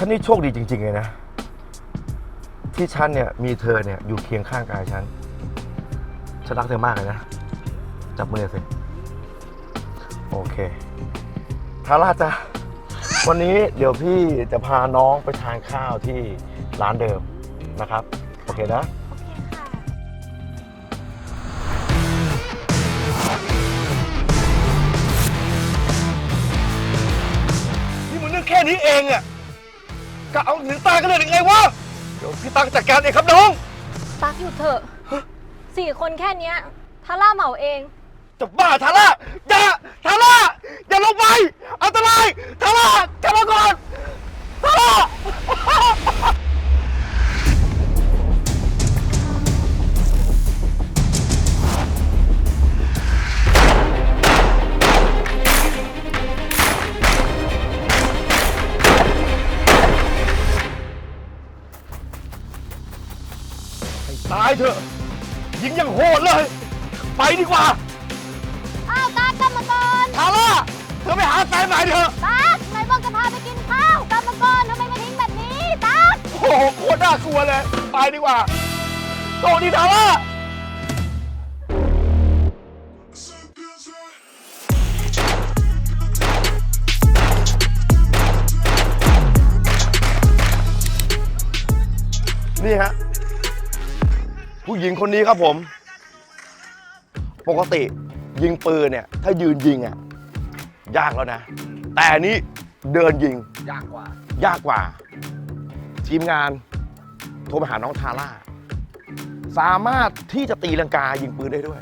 ฉันนี่โชคดีจริง ๆ เลยนะ ที่ฉันเนี่ยมีเธอเนี่ยอยู่เคียงข้างกายฉัน ฉันรักเธอมากเลยนะ จับมือสิ โอเค ทาร่าจ้ะวันนี้เดี๋ยวพี่จะพาน้องไปทานข้าวที่ร้านเดิมนะครับ โอเคนะโอเคค่ะ นี่มึงนึกแค่นี้เองอะ กะเอาถึงตายกันเลยหรือไงวะ เดี๋ยวพี่ตังจัดการเองครับน้อง ตักอยู่เถอะสี่คนแค่เนี้ยทาร่าเหมาเอง จะบ้าทาร่าอย่าทาร่าอย่าลงไป อันตรายทาร่ากลับมา ตายเถอะยิงอย่างโหดเลย ไปดีกว่า อ้าวตักกลับมาก่อนทาร่าเธอไปหาแฟนใหม่เถอะตักไหนบอกจะพาไปกินข้าวกลับมาก่อนทำไมมาทิ้งแบบนี้ตักโอ้โหโคตรน่ากลัวเลย ไปดีกว่าโตดีทาร่า นี่ฮะ ผู้หญิงคนนี้ครับผม ปกติยิงปืนเนี่ย ถ้ายืนยิงอะยากแล้วนะ แต่อันนี้เดินยิงยากกว่า ยากกว่า ทีมงานโทรไปหาน้องทาร่า สามารถที่จะตีลังกายิงปืนได้ด้วย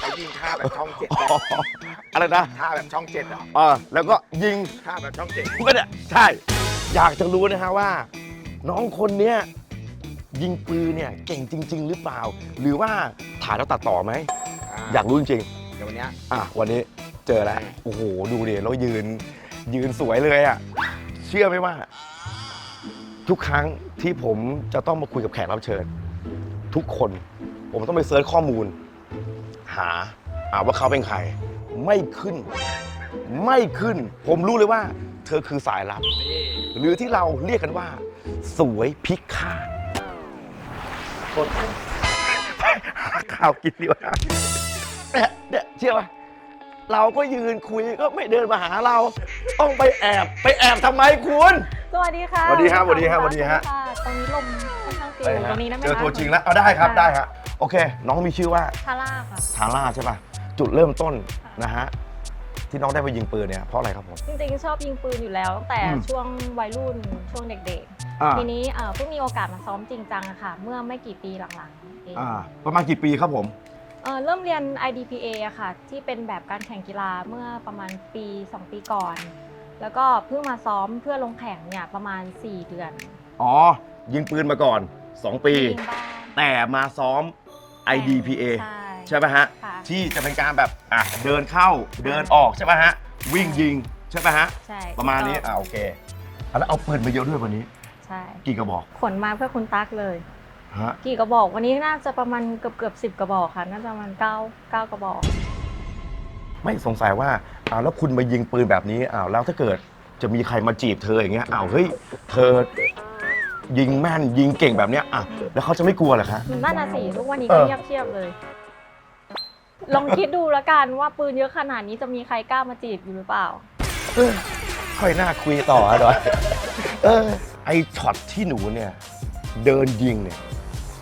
ไปยิงท่าแบบช่องเจ็ดอ๋ออะไรนะท่าแบบช่องเจ็ดอะเออแล้วก็ยิงท่าแบบช่องเจ็ดก็เนี่ยใช่ อยากจะรู้นะฮะว่า น้องคนเนี้ย ยิงปืนเนี่ยเก่งจริง ๆ หรือเปล่า หรือว่าถ่ายแล้วตัดต่อไหม อยากรู้จริงเดี๋ยววันเนี้ย ๆอะวันนี้เจอแล้ว โอ้โห ดูดิแล้วยืน ยืนสวยเลยอะ เชื่อไหมว่า ทุกครั้งที่ผมจะต้องมาคุยกับแขกรับเชิญ ทุกคน ผมต้องไปเซิร์ชข้อมูล หาหาว่าเขาเป็นใคร ไม่ขึ้น ไม่ขึ้น ผมรู้เลยว่า เธอคือสายลับ หรือที่เราเรียกกันว่า สวยพิฆาต กดหาข้าวกินดีกว่าเนี่ยเนี่ยเชื่อป่ะเราก็ยืนคุยก็ไม่เดินมาหาเรา ต้องไปแอบ ไปแอบทำไมคุณ สวัสดีค่ะสวัสดีครับสวัสดีครับสวัสดีฮะ ตรงนี้ลมค่อนข้างฟิวตรงนี้นะเจอตัวจริงแล้วเอาได้ครับได้ครับโอเค น้องมีชื่อว่า ทาร่าค่ะ ทาร่าใช่ป่ะ จุดเริ่มต้นนะฮะ ที่น้องได้ไปยิงปืนเนี่ยเพราะอะไรครับผม จริงๆ ชอบยิงปืนอยู่แล้วตั้งแต่อืมช่วงวัยรุ่นช่วงเด็กอ่า ๆ ทีนี้เอ่อเพิ่งมีโอกาสมาซ้อมจริงจังอะค่ะ เมื่อไม่กี่ปีหลังๆเองอ่า ประมาณกี่ปีครับผม เอ่อเริ่มเรียน IDPA อะค่ะ ที่เป็นแบบการแข่งกีฬาเมื่อประมาณปี 2 ปีก่อน แล้วก็เพิ่งมาซ้อมเพื่อลงแข่งเนี่ยประมาณ 4 เดือนอ๋อ ยิงปืนมาก่อน 2 ปี ยิงบ้างแต่มาซ้อม IDPA ใช่ใช่ไหมฮะค่ะที่จะเป็นการแบบอะเดินเข้าเดินออกใช่ไหมฮะวิ่งยิงใช่ไหมฮะใช่ประมาณนี้อ่าโอเคอะแล้วเอาปืนมาเยอะด้วยวันนี้ใช่ กี่กระบอกขนมาเพื่อคุณตั๊กเลย ฮะกี่กระบอก วันนี้น่าจะประมาณเกือบเกือบสิบกระบอกค่ะ น่าจะประมาณเก้าเก้ากระบอก ไม่สงสัยว่าอ้าวแล้วคุณมายิงปืนแบบนี้อ้าวแล้วถ้าเกิดจะมีใครมาจีบเธออย่างเงี้ยอ้าวเฮ้ยเธอยิงแม่นยิงเก่งแบบเนี้ยอะแล้วเขาจะไม่กลัวเหรอคะ นั่นน่ะสิทุกวันนี้เอก็อเงียบเชียบเลย ลองคิดดูแล้วกันว่าปืนเยอะขนาดนี้จะมีใครกล้ามาจีบอยู่หรือเปล่า เออค่อยน่าคุยต่ออะดอยเออ ไอช็อตที่หนูเนี่ย เดินยิงเนี่ย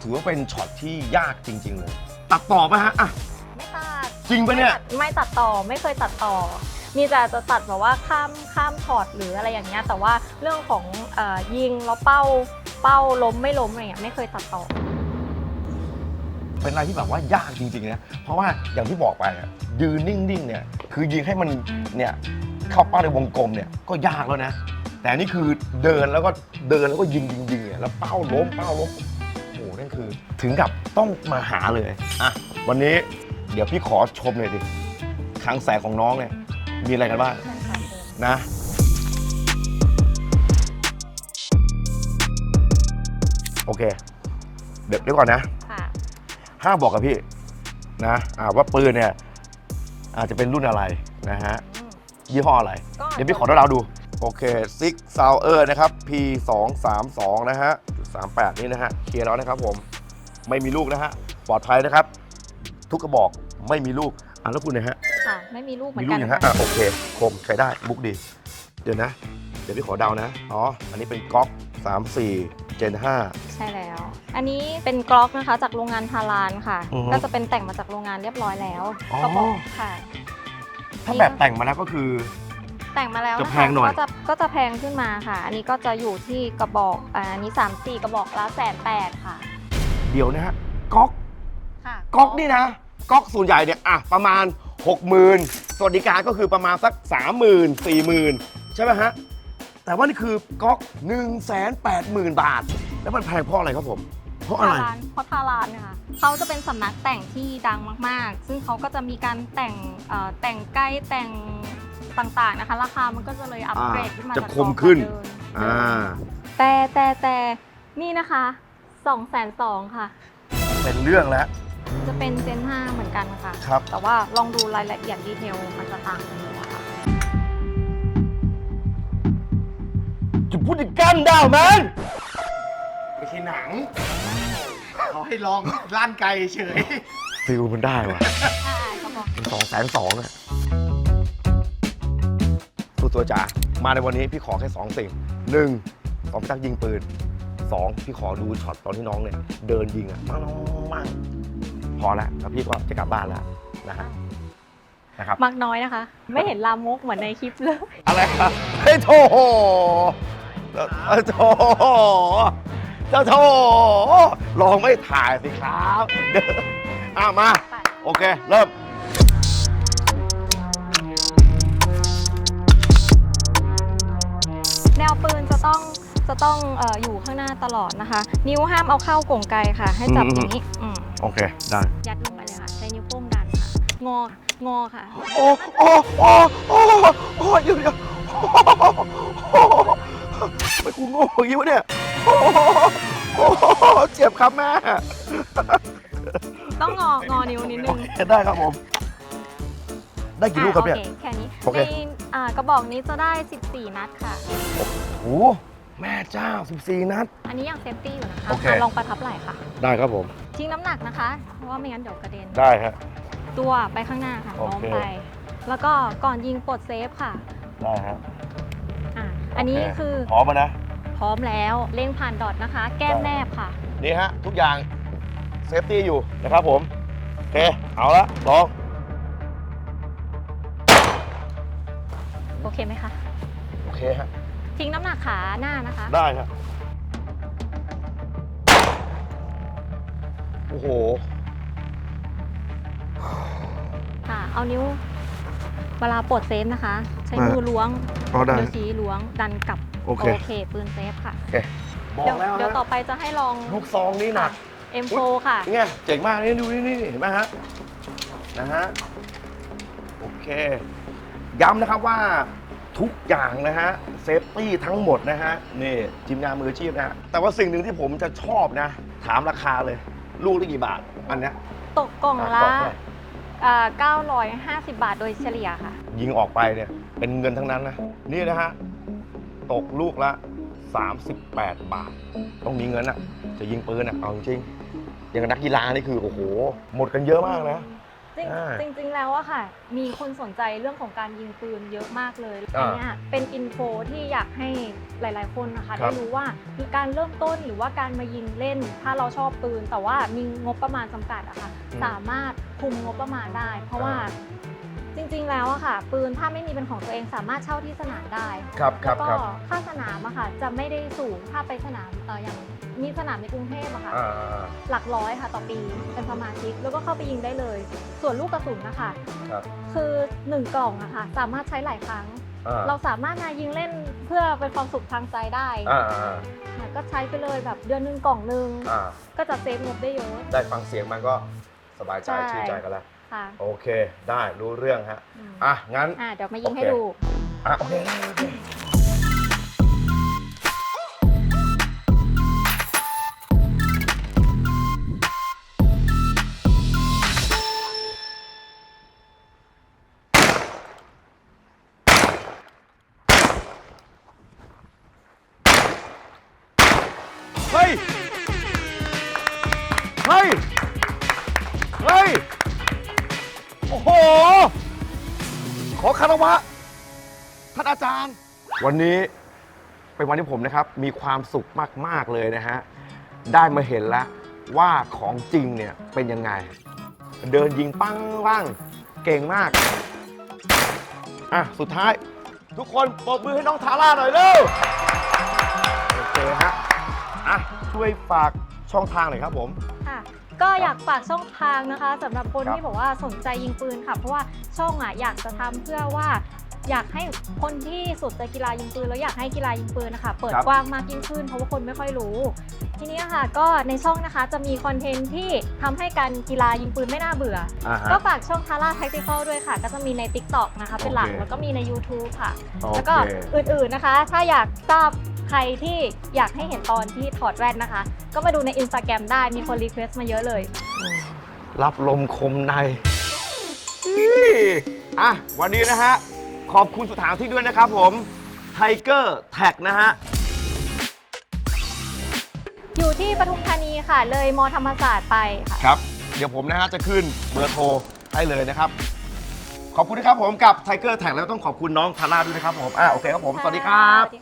ถือว่าเป็นช็อตที่ยากจริง ๆ เลย ตัดต่อไหมฮะอะ ไม่ตัดจริงปะเนี่ย ไม่ตัดต่อไม่เคยตัดต่อ มีแต่จะตัดแบบว่าข้ามข้ามช็อตหรืออะไรอย่างเงี้ยแต่ว่าเรื่องของเออยิงแล้วเป้าเป้าล้มไม่ล้มอะไรเงี้ยไม่เคยตัดต่อ เป็นอะไรที่แบบว่ายากจริงๆนะ เพราะว่าอย่างที่บอกไปอะยืนนิ่งๆเนี่ยคือยิงให้มันเนี่ยเข้าเป้าในวงกลมเนี่ยก็ยากแล้วนะ แต่อันนี่คือเดินแล้วก็เดินแล้วก็ยิงยิงยิงเนี่ยแล้วเป้าล้มเป้าล้มโอ้โหนั่นคือถึงกับต้องมาหาเลยอะวันนี้เดี๋ยวพี่ขอชมเลยดิครั้งแสงของน้องเนี่ยมีอะไรกันบ้างนะ โอเค เดี๋ยวเดี๋ยวก่อนนะ ห้ามบอกกับพี่นะอ่าว่าปืนเนี่ยอาจจะเป็นรุ่นอะไรนะฮะอืมยี่ห้ออะไรก็เดี๋ยวพี่ขอเราดู โอเคซิกซาวเออร์นะครับ P 2 3 2นะฮะจุด38 นี่นะฮะเคลียร์แล้วนะครับผมไม่มีลูกนะฮะปลอดภัยนะครับ ทุกกระบอกไม่มีลูกอะแล้วคุณนะฮะค่ะไม่มีลูกเหมืมีอนลูกักนอย่างฮะค่ะอะโอเคคมใช้ได้บุกดี เดี๋ยวนะ เดี๋ยวพี่ขอเดานะ อ๋อ อันนี้เป็นก๊อก 34 Gen 5 ใช่แล้ว อันนี้เป็นกล็อกนะคะจากโรงงานพารานค่ะ อือฮึก็จะเป็นแต่งมาจากโรงงานเรียบร้อยแล้วอ๋อ กระบอกค่ะ ถ้าแบบแต่งมาแล้วก็คือ แต่งมาแล้วจะนะแพคะงหน่อย ก็จะก็จะแพงขึ้นมาค่ะ อันนี้ก็จะอยู่ที่กระบอกอ่าอันนี้3 4กระบอกละแสนแปดค่ะ เดี๋ยวนะฮะก๊อกค่ะก๊อกนี่นะก๊อกส่วนใหญ่เนี่ยอะประมาณ 60,000สวัสดิการก็คือประมาณสัก 30,000 40,000 ใช่ไหมฮะ แต่ว่านี่คือก๊อก180,000 บาท แล้วมันแพงเพราะอะไรครับผม เพราะอะไร ทารานเพราะทารานเนี่ยค่ะเขาจะเป็นสำนักแต่งที่ดังมากๆ ซึ่งเขาก็จะมีการแต่งเอ่อแต่งใกล้แต่งต่างๆนะคะ ราคามันก็จะเลยอัปเกรดขึ้นมาจะจากคมขึ้นเดิมอ่าแต่แต่แต่นี่นะคะ2องแสนสองค่ะ เป็นเรื่องแล้วจะเป็นเจน5เหมือนกันค่ะ ครับ แต่ว่าลองดูรายละเอียดดีเทลมันจะต่างกันอยู่ อะค่ะจะพูดกันได้ไหมไม่ใช่หนัง เขาให้ลองล่านไกลเฉย ฟิลมันได้ว่ะอ่าก็บอกเป็นสองแสนสองอะตัวตัวจ๋ามาในวันนี้พี่ขอแค่สองสิ่งหนึ่งสองพี่ตักยิงปืนสองพี่ขอดูช็อตตอนที่น้องเนี่ย เดินยิงอะมั่งมั่งพอแล้วแล้วพี่ก็จะกลับบ้านแล้วนะฮะนะครับ มักน้อยนะคะ ไม่เห็นลามกเหมือนในคลิปเลย อะไรครับเฮ้ยโถ เอ้ยโถเจ้าโถลองไม่ถ่ายสิครับเดี๋ยวอะมาไปโอเค เริ่ม แนวปืนจะต้องจะต้องเอออยู่ข้างหน้าตลอดนะคะ นิ้วห้ามเอาเข้ากล่งไกลค่ะ ให้จับอืม อย่างนี้อืมโอเค ได้ ยัดลงไปเลยค่ะ ใช้นิ้วโป้งดันค่ะ งอ งอค่ะ โอ้ โอ้ โอ้ โอ้ โอ้เดี๋ยวเดี๋ยวโอ้โอ้ ทำไมกูโง่อย่างนี้วะเนี่ยโอ้โอ้เจ็บครับแม่ต้องงองอนิ้วนิดนึโองเคได้ครับผม ได้กี่ลูกครับเนี่ย อะโอเคแค่นี้โอเค ในอ่ากระบอกนี้จะได้ 14 นัดค่ะ โอ้แม่เจ้า 14 นัด อันนี้ยังเซฟตี้อยู่นะคะโอเค อะลองประทับไหล่ค่ะ ได้ครับผม ทิ้งน้ำหนักนะคะ เพราะว่าไม่งั้นเดี๋ยวกระเด็น ได้ฮะ ตัวไปข้างหน้าค่ะโอมองเค ไป แล้วก็ก่อนยิงปลดเซฟค่ะ ได้ฮะ อะอันนี้โเคือ พร้อมแล้วนะ พร้อมแล้วเล็งผ่านดอทนะคะ แก้มแนบค่ะ นี่ฮะ ทุกอย่างเซฟตี้อยู่นะครับผม โอเค เอาละลอง โอเคไหมคะ โอเคฮะ ทิ้งน้ำหนักขาหน้านะคะ ได้ครับโอ้โห ค่ะ เอานิ้ว เวลาปลดเซฟนะคะ ใช้อ่ามืมือล้วงเอาได้นิ้วชี้ล้วงดันกลับโอเค ปืนเซฟค่ะโอเคบอกเดี๋ยวแล้วเดี๋ยวนะต่อไปจะให้ลองลูกซองนี่หนัก M4 ค่ะ นี่ไงเจ๋งมากนี่ดูนี่นี่เห็นไหมฮะนะฮะโอเค ย้ำนะครับว่าทุกอย่างนะฮะเซฟตี้ทั้งหมดนะฮะนี่ทีมงานมืออาชีพนะฮะแต่ว่าสิ่งหนึ่งที่ผมจะชอบนะ ถามราคาเลย ลูกละกี่บาทอันเนี้ยตกกล่องอะละ กล่องเท่าไหร่อ่า950 บาทโดยเฉลี่ยค่ะ ยิงออกไปเนี่ย เป็นเงินทั้งนั้นนะ นี่นะฮะ ตกลูกละ 38 บาท ต้องมีเงินอะจะยิงปืนอะเอาจริงๆอย่างกับนักกีฬานี่คือ โอ้โห หมดกันเยอะมากนะ จริงอ่าจริงๆ แล้วอะค่ะ มีคนสนใจเรื่องของการยิงปืนเยอะมากเลยอ่าอันเนี้ยเป็นอินโฟที่อยากให้หลาย ๆ คนนะคะครัได้บ รู้ว่าการเริ่มต้นหรือว่าการมายิงเล่น ถ้าเราชอบปืน แต่ว่ามีงบประมาณจำกัดอะค่ะ สามารถ คุมงบประมาณได้ เพราะว่าจริงๆแล้วอะค่ะ ปืนถ้าไม่มีเป็นของตัวเองสามารถเช่าที่สนามได้ครับคแล้รับวก็ครับค่าสนามอะค่ะ จะไม่ได้สูงถ้าไปสนามเอออย่างมีสนามในกรุงเทพอะค่ะ อ่า หลักร้อยค่ะต่อปีเป็นสมาชิกแล้วก็เข้าไปยิงได้เลย ส่วนลูกกระสุนนะคะครับ คือ1กล่องอะค่ะสามารถใช้หลายครั้ง อ่าเราสามารถมายิงเล่นเพื่อเป็นความสุขทางใจได้อ่าอ่าค่ะก็ใช้ไปเลยแบบเดือนหนึงกล่องหนึงอ่าก็จะเซฟงบได้เยอะได้ฟังเสียงมันก็ สบายใจชื่นใจกันแล้วโอเค ได้รู้เรื่องฮะอะ งั้นเดี๋ยวมายิงให้ดู อะโเฮ้ย เฮ้ย เฮ้ย โอ้โห ขอคารวะ ท่านอาจารย์ วันนี้เป็นวันที่ผมนะครับ มีความสุขมาก ๆ เลยนะฮะ ได้มาเห็นแล้วว่าของจริงเนี่ย เป็นยังไง เดินยิงปังปังเก่งมาก อะ สุดท้าย ทุกคนปรบมือให้น้องทาร่าหน่อยเร็วโอเคฮะอะช่วยฝากช่องทางหน่อยครับผม ก็อยากฝากช่องทางนะคะสำหรับคนครับที่บอกว่าสนใจยิงปืนค่ะ เพราะว่าช่องอะอยากจะทำเพื่อว่า อยากให้คนที่สนใจกีฬายิงปืนแล้วอยากให้กีฬายิงปืนนะคะเปิดครับ กว้างมากยิ่งขึ้นเพราะว่าคนไม่ค่อยรู้ ทีนี้ค่ะก็ในช่องนะคะจะมีคอนเทนต์ที่ทำให้การกีฬายิงปืนไม่น่าเบื่อ อ่าก็ฮะฝากช่องทาร่า Tactical ด้วยค่ะ ก็จะมีใน TikTok นะคะเป็นหลักโอเค แล้วก็มีใน YouTube ค่ะ โอแล้วเคก็อื่นๆนะคะ ถ้าอยากทราบใครที่อยากให้เห็นตอนที่ถอดแว่นนะคะ ก็มาดูใน Instagram ได้มีคนรีเควสต์มาเยอะเลย รับลมคมในอี้อะ วันนี้นะฮะ ขอบคุณสถานที่ด้วยนะครับผมไทเกอร์แท็กนะฮะ อยู่ที่ปทุมธานีค่ะ เลยมอธรรมศาสตร์ไปค่ะ ครับ เดี๋ยวผมนะฮะจะขึ้นเบอร์โทรให้เลยนะครับ ขอบคุณนะครับผมกับไทเกอร์แท็กแล้วต้องขอบคุณน้องทาร่าด้วยนะครับผมอะโอเคครับผม สวัสดีครับ